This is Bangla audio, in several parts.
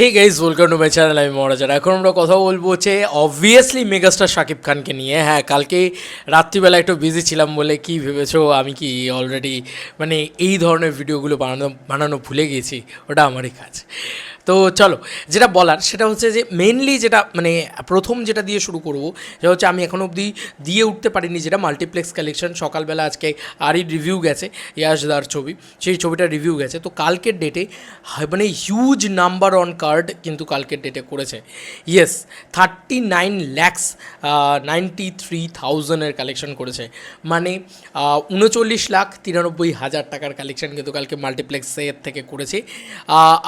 Hey guys welcome to my channel আমি মহারাজার এখন আমরা কথা বলব হচ্ছে অবভিয়াসলি মেগাস্টার শাকিব খানকে নিয়ে। হ্যাঁ কালকে রাত্রিবেলা একটু বিজি ছিলাম বলে কি ভেবেছো? আমি কি অলরেডি মানে এই ধরনের ভিডিওগুলো বানানো বানানো ভুলে গেছি? ওটা আমারই কাজ। তো চলো, যেটা বলার সেটা হচ্ছে যে মেনলি যেটা মানে প্রথম যেটা দিয়ে শুরু করব, সেটা হচ্ছে আমি এখনও অবধি দিয়ে উঠতে পারিনি যেটা মাল্টিপ্লেক্স কালেকশন সকালবেলা আজকে আরই রিভিউ গেছে, ইয়াশদার ছবি, সেই ছবিটা রিভিউ গেছে, তো কালকের ডেটে মানে হিউজ নাম্বার অন কার্ড কিন্তু কালকের ডেটে করেছে। Yes thirty nine lakhs ninety three থাউজেন্ডের collection করেছে। মানে উনচল্লিশ লাখ তিরানব্বই হাজার টাকার কালেকশন কিন্তু কালকে মাল্টিপ্লেক্সের থেকে করেছে।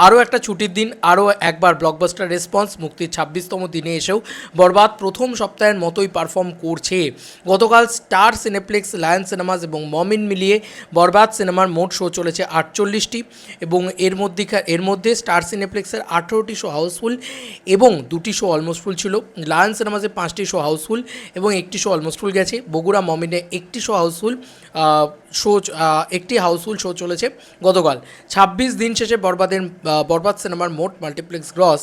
আরও একটা ছুটির দিন আরও একবার ব্লকবাস্টার রেসপন্স মুক্তির ছাব্বিশতম দিনে এসেও বরবাদ প্রথম সপ্তাহের মতোই পারফর্ম করছে। গতকাল স্টার সিনেপ্লেক্স লায়ন সিনেমাস এবং মমিন মিলিয়ে বরবাদ সিনেমার মোট শো চলেছে আটচল্লিশটি এবং এর মধ্যে এর মধ্যে স্টার সিনেপ্লেক্সের আঠেরোটি শো হাউসফুল এবং দুটি শো অলমোস্ট ফুল ছিল। লায়ন সিনেমাসে পাঁচটি শো হাউসফুল এবং একটি শো অলমোস্ট ফুল গেছে। বগুড়া মমিনে একটি শো হাউসফুল শো একটি হাউসফুল শো চলেছে গতকাল। ছাব্বিশ দিন শেষে বরবাদের বরবাদ সিনেমার মোট মাল্টিপ্লেক্স গ্রস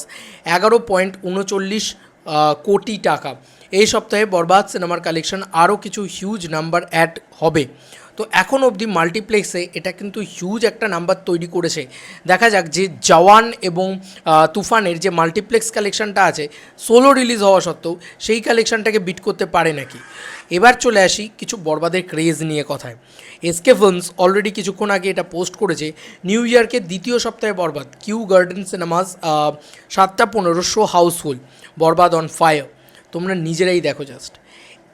এগারো পয়েন্ট উনচল্লিশ কোটি টাকা। এই সপ্তাহে বরবাদ সিনেমার কালেকশন আরও কিছু হিউজ নাম্বার অ্যাড হবে। তো এখন অবধি মাল্টিপ্লেক্সে এটা কিন্তু হিউজ একটা নাম্বার তৈরি করেছে। দেখা যাক যে জওয়ান এবং তুফানের যে মাল্টিপ্লেক্স কালেকশনটা আছে সোলো রিলিজ হওয়া সত্ত্বেও সেই কালেকশনটাকে বিট করতে পারে নাকি? এবার চলে আসি কিছু বরবাদের ক্রেজ নিয়ে কথায়। এসকে ফিল্মস অলরেডি কিছুক্ষণ আগে এটা পোস্ট করেছে নিউ ইয়ারকে দ্বিতীয় সপ্তাহে বরবাদ কিউ গার্ডেন সিনেমাস সাতটা পনেরো show house full Borbaad on fire তোমরা নিজেরাই দেখো জাস্ট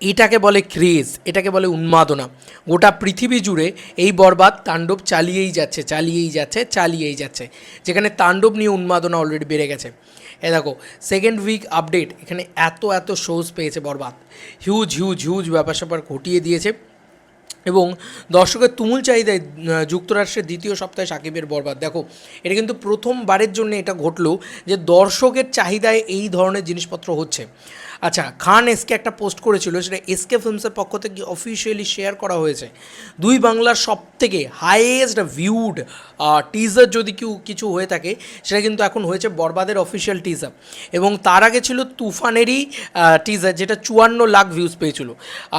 এটাকে বলে ক্রেজ, এটাকে বলে উন্মাদনা। গোটা পৃথিবী জুড়ে এই বরবাদ তাণ্ডব চালিয়েই যাচ্ছে চালিয়েই যাচ্ছে চালিয়েই যাচ্ছে। যেখানে তাণ্ডব নিয়ে উন্মাদনা অলরেডি বেড়ে গেছে। এ দেখো সেকেন্ড উইক আপডেট এখানে এত এত শোজ পেয়েছে বরবাদ। হিউজ হিউজ হিউজ ব্যাপার স্যাপার ঘটিয়ে দিয়েছে। এবং দর্শকের তুমুল চাহিদায় যুক্তরাষ্ট্রের দ্বিতীয় সপ্তাহে সাকিবের বরবাদ। দেখো, এটা কিন্তু প্রথমবারের জন্য এটা ঘটলো যে দর্শকের চাহিদায় এই ধরনের জিনিসপত্র হচ্ছে। আচ্ছা খান এসকে একটা পোস্ট করেছিল, সেটা এসকে ফিল্মসের পক্ষ থেকে অফিসিয়ালি শেয়ার করা হয়েছে। দুই বাংলার সব থেকে হাইয়েস্ট ভিউড টিজার যদি কেউ কিছু হয়ে থাকে, সেটা কিন্তু এখন হয়েছে বরবাদের অফিসিয়াল টিজার এবং তার আগে ছিল তুফানেরই টিজার যেটা চুয়ান্ন লাখ ভিউজ পেয়েছিল।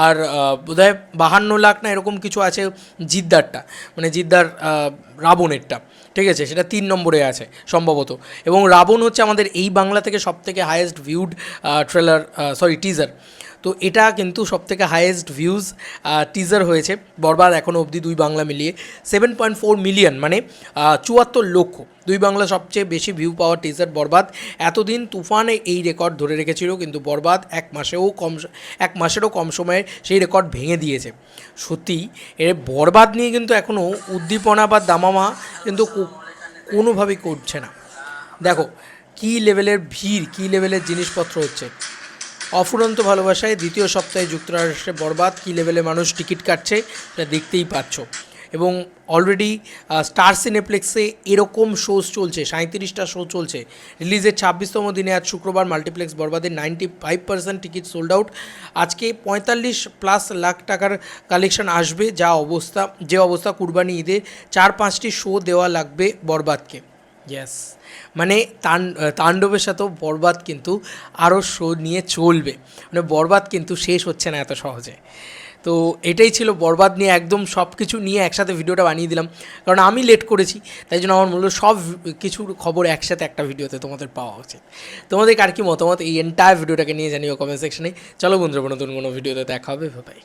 আর বোধহয় বাহান্ন লাখ না এরকম কিছু আছে জিদ্দারটা। মানে জিদ্দার রাবণেরটা, ঠিক আছে? সেটা তিন নম্বরে আছে সম্ভবত। এবং রাবণ হচ্ছে আমাদের এই বাংলা থেকে সব থেকে highest viewed trailer sorry teaser তো এটা কিন্তু সব থেকে হায়েস্ট ভিউজ টিজার হয়েছে। বরবাদ এখনও অবধি দুই বাংলা মিলিয়ে। সেভেন পয়েন্ট ফোর মিলিয়ন মানে চুয়াত্তর লক্ষ। দুই বাংলা সবচেয়ে বেশি ভিউ পাওয়া টিজার বরবাদ। এতদিন তুফানে এই রেকর্ড ধরে রেখেছিল, কিন্তু বরবাদ এক মাসেও কম এক মাসেরও কম সময়ে সেই রেকর্ড ভেঙে দিয়েছে। সত্যি এর বরবাদ নিয়ে কিন্তু এখনও উদ্দীপনা বা দামামা কিন্তু কোনোভাবেই করছে না। দেখো, কী লেভেলের ভিড়, কী লেভেলের জিনিসপত্র হচ্ছে? অফুরন্ত ভালোবাসায় দ্বিতীয় সপ্তাহে যুক্তরাষ্ট্রে বরবাদ, কী লেভেলে মানুষ টিকিট কাটছে সেটা দেখতেই পাচ্ছ। এবং অলরেডি স্টার সিনেপ্লেক্সে এরকম শোজ চলছে সাঁত্রিশটা শো চলছে। রিলিজের ছাব্বিশতম দিনে আজ শুক্রবার মাল্টিপ্লেক্স বরবাদের ninety five percent ticket sold out আজকে পঁয়তাল্লিশ প্লাস লাখ টাকার কালেকশন আসবে, যা অবস্থা, যে অবস্থা কুরবানি ঈদে চার পাঁচটি শো দেওয়া লাগবে বরবাদকে। ইয়েস মানে তান তাণ্ডবের সাথেও বরবাদ কিন্তু আরও শো, নিয়ে চলবে। মানে বরবাদ কিন্তু শেষ হচ্ছে না এত সহজে। তো এটাই ছিল বরবাদ নিয়ে একদম সব কিছু নিয়ে একসাথে ভিডিওটা বানিয়ে দিলাম। কারণ আমি লেট করেছি, তাই জন্য আমার মূলত সব কিছুর খবর একসাথে একটা ভিডিওতে তোমাদের পাওয়া উচিত। তোমাদের কার কি মতামত? এই এন্টায়ার ভিডিওটাকে নিয়ে জানিও কমেন্ট সেকশনে চলো বন্ধুরা, নতুন কোনো ভিডিওতে দেখা হবে ভাই